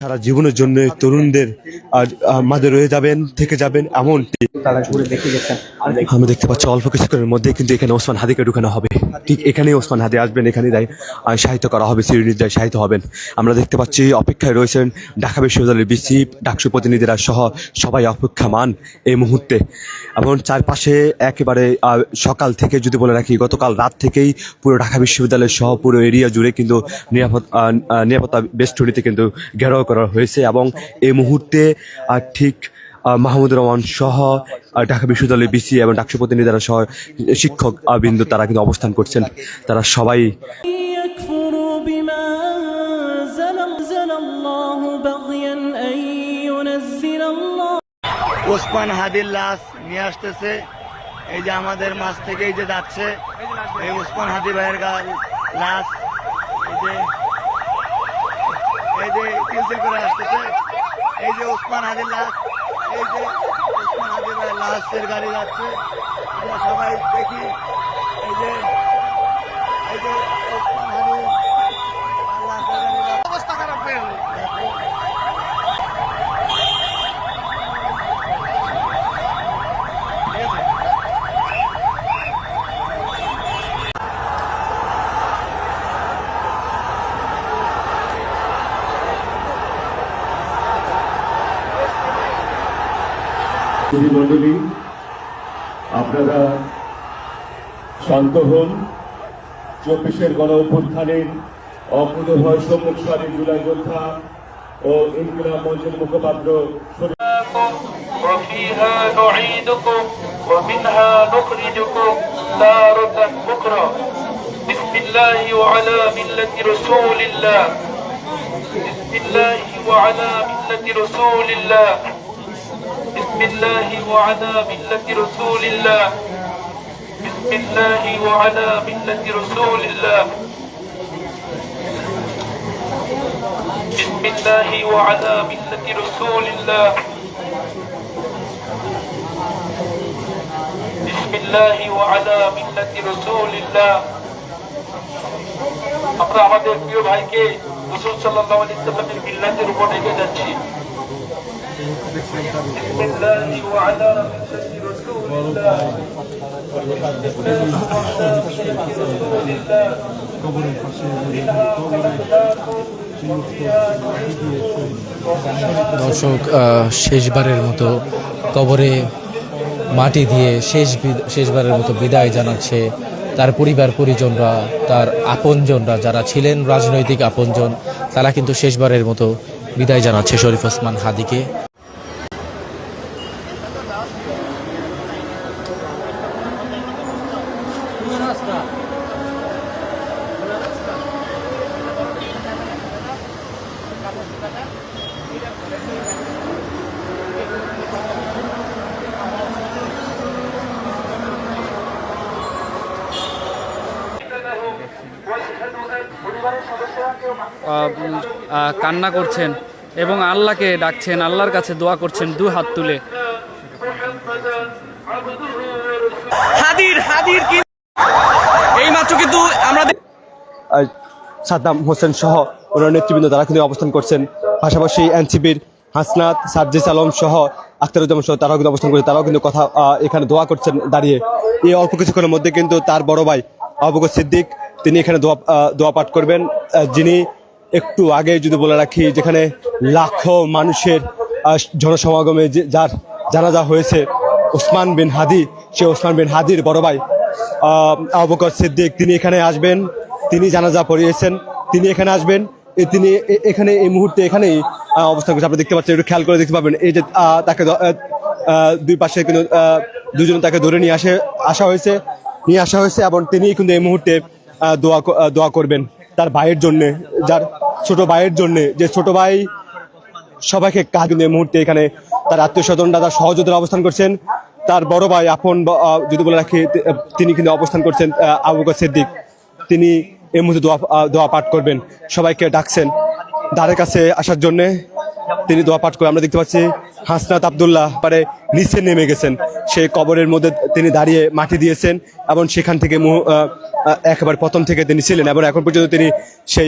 সারা জীবনের জন্য তরুণদের আর মাঝে রয়ে যাবেন থেকে যাবেন এমনটি। তারা ঘুরে দেখে গেছেন আমি দেখতে পাচ্ছি অল্প কিছুক্ষণের মধ্যে কিন্তু এখানে ওসমান হাদিকে ঢুকানো হবে। ঠিক এখানেই ওসমান হাদি আসবেন এখানে তাই সাহিত্য করা হবে শ্রীনির্দয় সাহিত্য হবেন। আমরা দেখতে পাচ্ছি অপেক্ষায় রয়েছেন ঢাকা বিশ্ববিদ্যালয়ের বিসি ডাকসু প্রতিনিধিরা সহ সবাই অপেক্ষামান এই মুহূর্তে। এবং চারপাশে একেবারে সকাল থেকে যদি বলে রাখি গতকাল রাত থেকেই পুরো ঢাকা বিশ্ববিদ্যালয় সহ পুরো এরিয়া জুড়ে কিন্তু আহ, নিরাপত্তা বেষ্টনীতে কিন্তু ঘেরাও করা হয়েছে। এবং এই মুহূর্তে ঠিক মাহমুদুর রহমান সহ ঢাকা বিশ্ববিদ্যালয়ের বিসি এবং ডাকসু প্রতিনিধিরা সহ, শিক্ষক বিন্দু, তারা কিন্তু অবস্থান করছেন। তারা সবাই ওসমান হাদির লাশ নিয়ে আসতেছে। এই যে আমাদের মাছ থেকে এই যে যাচ্ছে, এই ওসমান হাদি ভাইয়ের লাশ। এই যে এই যে করে আসতেছে। এই যে ওসমান হাদির লাশ। এই যে লাশের গাড়ি যাচ্ছে। আমরা সবাই দেখি এই যে এই যে অবস্থা খারাপ হয়ে গেল। দেখো। সুধী মণ্ডলী আপনারা শান্ত হন চব্বিশের গণ অভ্যুত্থানের অকুতভয় সম্মুখ সারির জুলাই যোদ্ধা ও ইনকিলাব মঞ্চের মুখপাত্র শরীফ وفيها نعيدكم ومنها نخرجكم تارة أخرى بسم الله وعلى ملة رسول الله بسم الله وعلى ملة رسول الله بسم الله وعلى ملة رسول الله بسم الله وعلى ملة رسول الله بسم الله وعلى ملة رسول الله بسم الله وعلى ملة رسول الله আমরা আমাদের প্রিয় ভাইকে রসুল সাল্লাহ আলী সাল্লামের মিল্লাতের উপর রেখে যাচ্ছি بسم الله وعلى ملة رسول الله بسم الله وعلى ملة رسول الله منها خلقناكم وفيها نعيدكم ومنها দর্শক আহ, শেষবারের মতো কবরে মাটি দিয়ে শেষ বি- শেষবারের মতো বিদায় জানাচ্ছে তার পরিবার পরিজনরা তার আপনজনরা যারা ছিলেন রাজনৈতিক আপনজন তারা কিন্তু শেষবারের মতো বিদায় জানাচ্ছে শরীফ ওসমান হাদিকে কান্না করছেন এবং আল্লাহকে ডাকছেন, আল্লাহর কাছে দোয়া করছেন, দু হাত তুলে। সাদ্দাম হোসেন সহ অন্যান্য নেতৃবৃন্দ তারা কিন্তু অবস্থান করছেন। পাশাপাশি এনসিপির হাসনাত সাজ্জিস আলম সহ আখতারুজ্জামান সহ তারাও কিন্তু অবস্থান করছে, তারাও কিন্তু কথা এখানে দোয়া করছেন দাঁড়িয়ে। এই অল্প কিছুক্ষণের মধ্যে কিন্তু তার বড় ভাই আবুকর সিদ্দিক তিনি এখানে দোয়া দোয়া পাঠ করবেন। যিনি একটু আগে যদি বলে রাখি যেখানে লাখো মানুষের জনসমাগমে যে যার জানাজা হয়েছে ওসমান বিন হাদি সে ওসমান বিন হাদির বড় ভাই আহ, আবু বকর সিদ্দিক তিনি এখানে আসবেন। তিনি জানাজা পড়িয়েছেন তিনি এখানে আসবেন। তিনি এখানে এই মুহূর্তে এখানেই অবস্থান করছে। আপনি দেখতে পাচ্ছেন একটু খেয়াল করে দেখতে পাবেন। এই যে তাকে দুই পাশে কিন্তু দুজন তাকে ধরে নিয়ে আসে আসা হয়েছে নিয়ে আসা হয়েছে এবং তিনি কিন্তু এই মুহূর্তে দোয়া দোয়া করবেন তার ভাইয়ের জন্য, যার ছোট ভাইয়ের জন্য, যে ছোট ভাই সবাইকে কাজ এই মুহূর্তে এখানে তার আত্মীয় স্বজনরা তার সহযোগীরা অবস্থান করছেন। তার বড় ভাই আপন যদি বলে রাখি তিনি কিন্তু অবস্থান করছেন আবু সিদ্দিক। তিনি এই মুহূর্তে দোয়া দোয়া পাঠ করবেন। সবাইকে ডাকছেন। দ্বারের কাছে আসার জন্য তিনি দোয়া পাঠ করে আমরা দেখতে পাচ্ছি হাসনাত আবদুল্লাহ পারে নিচে নেমে গেছেন। সেই কবরের মধ্যে তিনি দাঁড়িয়ে মাটি দিয়েছেন এবং সেখান থেকে একেবারে প্রথম থেকে তিনি ছিলেন এবং এখন পর্যন্ত তিনি সেই